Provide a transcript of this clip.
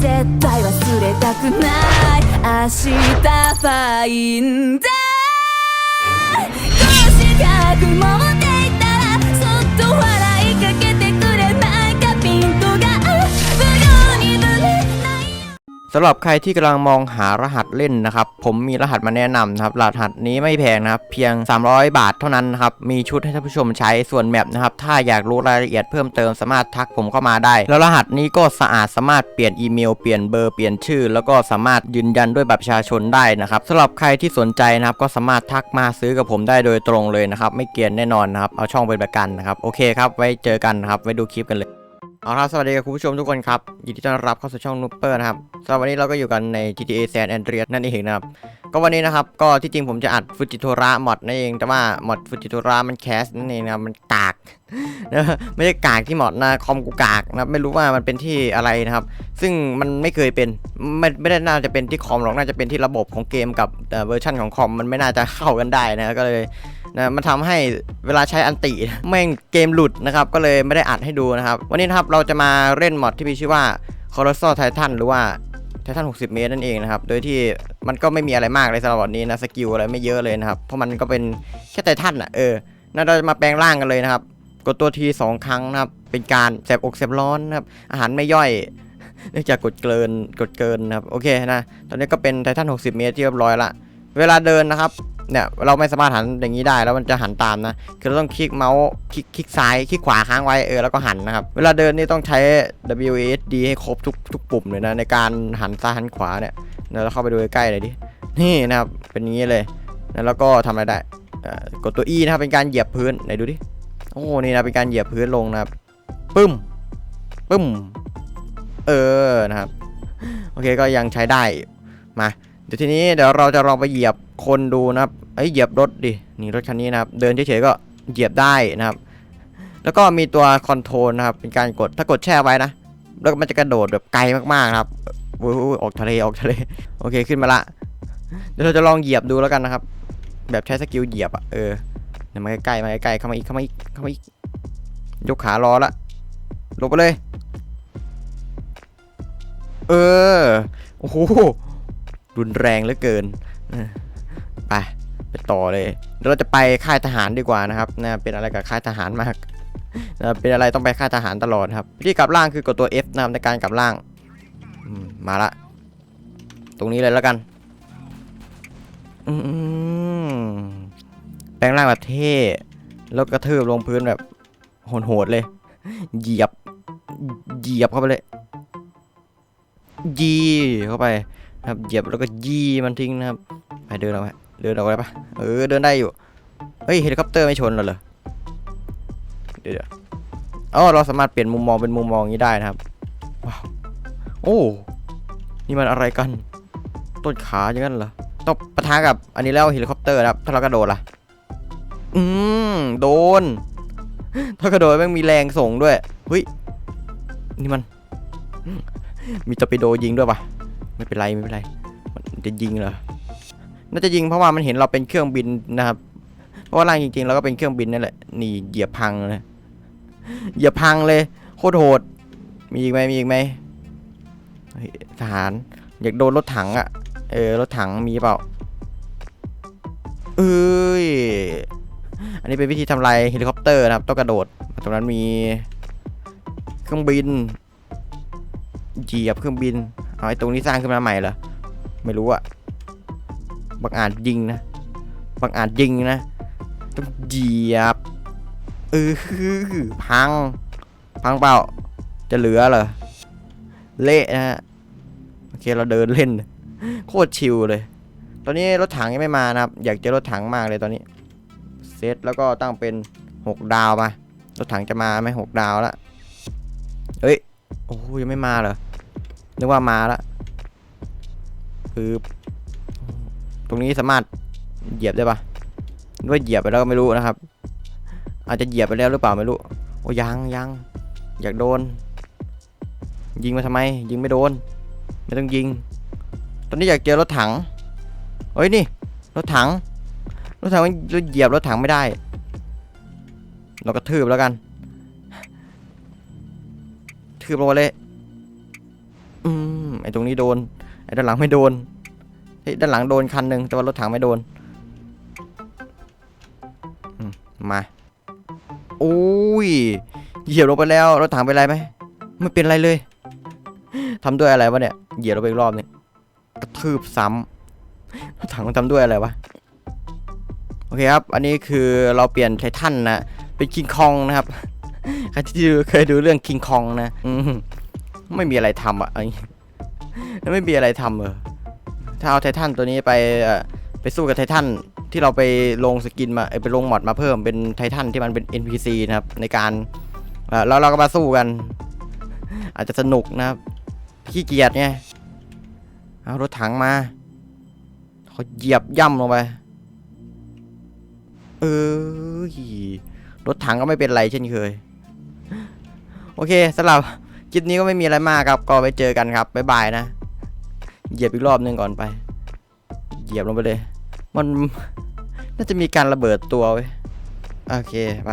絶対忘れたくない。明日ファインダー腰が曇って สำหรับใครที่กำลังมองหารหัสเล่นนะครับ ผมมีรหัสมาแนะนำนะครับ รหัสนี้ไม่แพงนะครับ เพียง 300 บาทเท่านั้นนะครับ มีชุดให้ท่านผู้ชมใช้ส่วนแมปนะครับ ถ้าอยากรู้รายละเอียดเพิ่มเติมสามารถทักผมเข้ามาได้ แล้วรหัสนี้ก็สะอาดสามารถเปลี่ยนอีเมลเปลี่ยนเบอร์เปลี่ยนชื่อ แล้วก็สามารถยืนยันด้วยบัตรประชาชนได้นะครับสำหรับใครที่สนใจนะครับ ก็สามารถทักมาซื้อกับผมได้โดยตรงเลยนะครับ ไม่เกียนแน่นอนนะครับ เอาช่องเป็นประกันนะครับ โอเคครับ ไว้เจอกันนะครับ ไว้ดูคลิปกันเลย เอาละครับสวัสดีกับคุณผู้ชมทุกคนครับยินดีต้อนรับเข้าสู่ช่องนูเปอร์นะครับสำหรับวันนี้เราก็อยู่กันใน GTA San Andreas นั่นเองนะครับ ก็วันนี้นะครับ ก็ที่จริงผมจะอัดฟูจิโทระมอดนั่นเอง แต่ว่ามอดฟูจิโทระมันแคสนั่นเองนะมันกาก นะไม่ใช่กากที่มอดนะคอมกูกากนะไม่รู้ว่ามันเป็นที่อะไรนะครับ ซึ่งมันไม่เคยเป็นไม่ไม่ได้น่าจะเป็นที่คอมหรอกน่าจะเป็นที่ระบบของเกมกับเวอร์ชันของคอมมันไม่น่าจะเข้ากันได้นะก็เลยนะมันทำให้เวลาใช้อันติแม่งเกมหลุดนะครับ ก็เลยไม่ได้อัดให้ดูนะครับ วันนี้นะครับเราจะมาเล่นมอดที่มีชื่อว่า Colossal Titan หรือว่าไททัน60 เมตรนั่นเองนะครับ โดยที่มันก็ไม่มีอะไรมากเลยสำหรับวันนี้นะ สกิลอะไรไม่เยอะเลยนะครับ เพราะมันก็เป็นแค่ไททันอะ เออน่าเราจะมาแปลงร่างกันเลยนะครับ กดตัวทีสองครั้งนะครับ เป็นการแสบอกแสบร้อนนะครับ อาหารไม่ย่อย เนื่องจากกดเกินกดเกินนะครับ โอเคนะ ตอนนี้ก็เป็นไททัน 60 เมตรที่เรียบร้อยละ เวลาเดินนะครับ เนี่ยเราไม่สามารถหันอย่างนี้ได้แล้วมันจะหันตามนะ คือเราต้องคลิกเมาส์คลิกคลิกซ้ายคลิกขวาค้างไว้เออแล้วก็หันนะครับ เวลาเดินนี่ต้องใช้ W A S D ให้ครบทุกทุกปุ่มเลยนะในการหันซ้ายหันขวาเนี่ยเดี๋ยวเราเข้าไปดูใกล้ๆเลยดิ นี่นะครับเป็นอย่างนี้เลย แล้วก็ทำอะไรได้กดตัว E นะครับเป็นการเหยียบพื้นไหนดูดิ โอ้นี่นะเป็นการเหยียบพื้นลงนะครับปึ้มปึ้ม เออนะครับ โอเคก็ยังใช้ได้มาเดี๋ยวทีนี้เดี๋ยวเราจะลองไปเหยียบคนดูนะครับเอ้ยเหยียบรถดินี่รถคันนี้นะครับ เดินเฉยๆก็เหยียบได้นะครับ แล้วก็มีตัวคอนโทรลนะครับ เป็นการกดถ้ากดแช่ไว้นะ แล้วมันจะกระโดดแบบไกลมากๆนะครับอุ้ยออกทะเลออกทะเลโอเคขึ้นมาละเดี๋ยวเราจะลองเหยียบดูแล้วกันนะครับ แบบใช้สกิลเหยียบอะเออ เดี๋ยวมาใกล้ๆมาใกล้ๆเข้ามาอีกเข้ามาอีกเข้ามาอีกยกขารอละลงไปเลย เออโอ้โหรุนแรงเหลือเกินไปไปต่อเลยเดี๋ยวเราจะไปค่ายทหารดีกว่านะครับนะเป็นอะไรกับค่ายทหารมากนะเป็นอะไรต้องไปค่ายทหารตลอดครับวิธีกลับร่างคือกดตัว F นะในการกลับร่างมมาละ ตรงนี้เลยแล้วกัน อืม แปลงร่างแบบเท่แล้วกระเทืบลงพื้นแบบโหดๆเลย เหยียบ เหยียบเข้าไปเลย ยีเข้าไปนะครับ เหยียบแล้วก็ยีมันทิ้งนะครับ ไปเดินเอาไปเดินเอาไปปะเออ เดินได้อยู่ เฮ้ย เฮลิคอปเตอร์ไม่ชนเรอเหรอ เดี๋ยวเอ๋อเราสามารถเปลี่ยนมุมมองเป็นมุมมองนี้ได้นะครับ ว้าว โอ้ นี่มันอะไรกัน ต้นขาอย่างนั้นเหรอ ต้องปะทะกับอันนี้แล้วเฮลิคอปเตอร์นะครับ ถ้าเรากระโดดล่ะ อืมโดน ถ้ากระโดดแม่งมีแรงส่งด้วยเฮ้ยนี่มัน มีตอร์ปิโดยิงด้วยปะไม่เป็นไรไม่เป็นไร มันจะยิงเหรอน่าจะยิงเพราะว่ามันเห็นเราเป็นเครื่องบินนะครับ เพราะว่าร่างจริงๆเราก็เป็นเครื่องบินนั่นแหละนี่เหยียบพังเลยเหยียบพังเลยโคตรโหด มีอีกไหมมีอีกไหมทหารอยากโดนรถถังอะเออรถถังมีเปล่า เออ นนี้เป็นวิธีทำลายเฮลิคอปเตอร์นะครับ ต้องกระโดด ตรงนั้นมีเครื่องบินเหยียบเครื่องบิน เอาไอ้ตรงนี้สร้างขึ้นมาใหม่เหรอ ไม่รู้อะบางอาจยิงนะ บางอาจยิงนะ ต้องเหยียบเออพัง พังเปล่า จะเหลือเหรอ เละนะฮะ โอเคเราเดินเล่น โคตรชิลเลย ตอนนี้รถถังยังไม่มานะครับ อยากเจอรถถังมากเลยตอนนี้ เซตแล้วก็ตั้งเป็น 6 ดาวมารถถังจะมาไหมหกดาวแล้วเอ้ยโอ้ยังไม่มาเหรอนึกว่ามาแล้วคือตรงนี้สามารถเหยียบได้ปะหรือว่าเหยียบไปแล้วก็ไม่รู้นะครับ อาจจะเหยียบไปแล้วหรือเปล่าไม่รู้โอ้ยังยังอยากโดน ยิงมาทำไม ยิงไม่โดน ไม่ต้องยิง ตอนนี้อยากเจอรถถังเฮ้ยนี่ รถถัง รถถังมันเหยียบรถถังไม่ได้ เราก็ทืบแล้วกัน ทืบลงมาเลย อืมไอ้ตรงนี้โดน ไอ้ด้านหลังไม่โดนเฮ้ด้านหลังโดนคันหนึ่งแต่ว่ารถถังไม่โดนมาโอ้ยเหยียบลงไปแล้วรถถังเป็นไรไหมไม่เป็นไรเลยทำด้วยอะไรวะเนี่ยเหยียบลงไปอีกรอบนึงกระทืบซ้ำรถถังมันทำด้วยอะไรวะ โอเคครับ อันนี้คือเราเปลี่ยนไททันนะเป็นคิงคองนะครับใครที่ดูเคยดูเรื่องคิงคองนะอืไม่มีอะไรทำอะเอาอย่างงี้ไม่มีอะไรทำเออถ้าเอาไททันตัวนี้ไปไปสู้กับไททันที่เราไปลงสกินมาไปลงมอดมาเพิ่มเป็นไททันที่มันเป็น NPC นะครับ ในการเอ่อแล้วเราก็มาสู้กัน อาจจะสนุกนะครับขี้เกียจไงเอารถถังมาเขาเหยียบย่ำลงไป เออรถถังก็ไม่เป็นไรเช่นเคย โอเคสำหรับคลิปนี้ก็ไม่มีอะไรมากครับ ก็ไปเจอกันครับ บ๊ายบายนะ เหยียบอีกรอบหนึงก่อนไป เหยียบลงไปเลย มันน่าจะมีการระเบิดตัวไว้ยโอเค ไป